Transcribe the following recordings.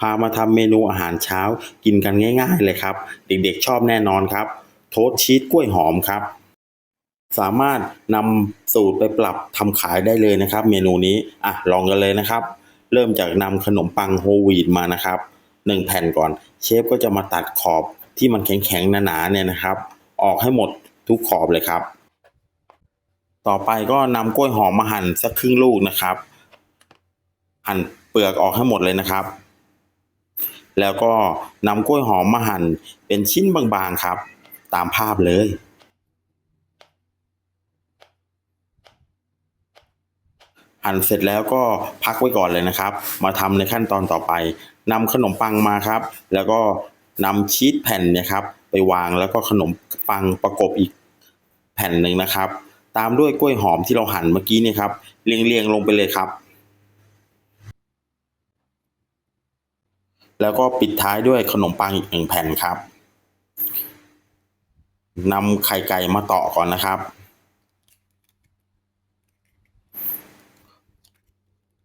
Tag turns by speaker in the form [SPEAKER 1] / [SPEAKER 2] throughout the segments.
[SPEAKER 1] พามาทำเมนูอาหารเช้ากินกันง่ายๆเลยครับ เด็กๆชอบแน่นอนครับ โทสชีสกล้วยหอมครับ สามารถนำสูตรไปปรับทำขายได้เลยนะครับ เมนูนี้อะลองกันเลยนะครับ เริ่มจากนำขนมปังโฮลวีตมานะครับหนึ่งแผ่นก่อน เชฟก็จะมาตัดขอบที่มันแข็งๆหนาๆเนี่ยนะครับ ออกให้หมดทุกขอบเลยครับ ต่อไปก็นำกล้วยหอมมาหั่นสักครึ่งลูกนะครับ หั่นเปลือกออกให้หมดเลยนะครับ แล้วก็นำกล้วยหอมมาหั่นเป็นชิ้นบางๆครับ ตามภาพเลย หั่นเสร็จแล้วก็พักไว้ก่อนเลยนะครับ มาทำในขั้นตอนต่อไปนำขนมปังมาครับ แล้วก็นำชีสแผ่นเนี่ยครับ ไปวางแล้วก็ขนมปังประกบอีกแผ่นหนึ่งนะครับ ตามด้วยกล้วยหอมที่เราหั่นเมื่อกี้เนี่ยครับเรียงๆลงไปเลยครับ แล้วก็ปิดท้ายด้วยขนมปังอีกหนึ่งแผ่นครับนำไข่ไก่มาต่อก่อนนะครับ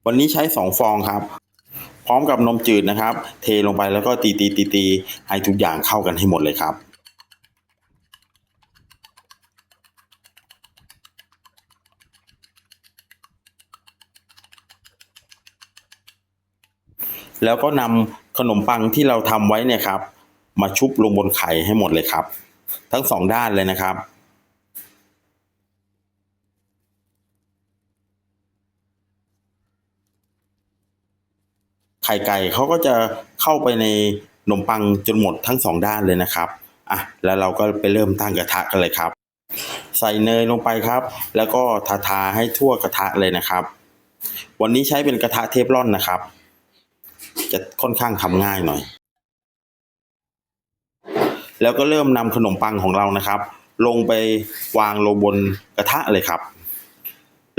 [SPEAKER 1] วันนี้ใช้สองฟองครับ พร้อมกับนมจืดนะครับ เทลงไปแล้วก็ตีตีตีตีให้ทุกอย่างเข้ากันให้หมดเลยครับแล้วก็นำ ขนมปังที่เราทำไว้เนี่ยครับ มาชุบลงบนไข่ให้หมดเลยครับ ทั้งสองด้านเลยนะครับ ไข่ไก่เขาก็จะเข้าไปในขนมปังจนหมดทั้งสองด้านเลยนะครับอะแล้วเราก็ไปเริ่มตั้งกระทะกันเลยครับ ใส่เนยลงไปครับ แล้วก็ทาทาๆให้ทั่วกระทะเลยนะครับ วันนี้ใช้เป็นกระทะเทฟลอนนะครับ จะค่อนข้างทำง่ายหน่อย แล้วก็เริ่มนำขนมปังของเรานะครับ ลงไปวางลงบนกระทะเลยครับ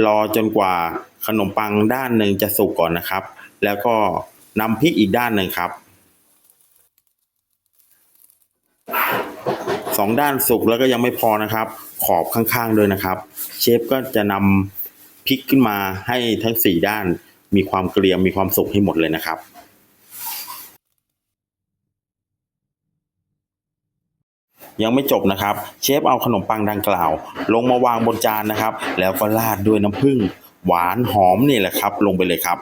[SPEAKER 1] รอจนกว่าขนมปังด้านหนึ่งจะสุกก่อนนะครับ แล้วก็นำพริกอีกด้านหนึ่งครับสองด้านสุกแล้วก็ยังไม่พอนะครับ ขอบข้างๆด้วยนะครับ เชฟก็จะนำพริกขึ้นมาให้ทั้งสี่ด้านมีความเกรียมมีความสุกให้หมดเลยนะครับ ยังไม่จบนะครับ เชฟเอาขนมปังดังกล่าว ลงมาวางบนจานนะครับ แล้วก็ราดด้วยน้ำผึ้งหวานหอมนี่แหละครับ ลงไปเลยครับ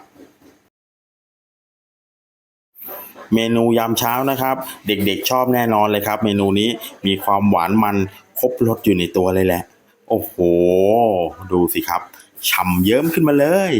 [SPEAKER 1] เมนูยามเช้านะครับ เด็กๆชอบแน่นอนเลยครับ เมนูนี้มีความหวานมันครบรสอยู่ในตัวเลยแหละ โอ้โห ดูสิครับฉ่ำเยิ้มขึ้นมาเลย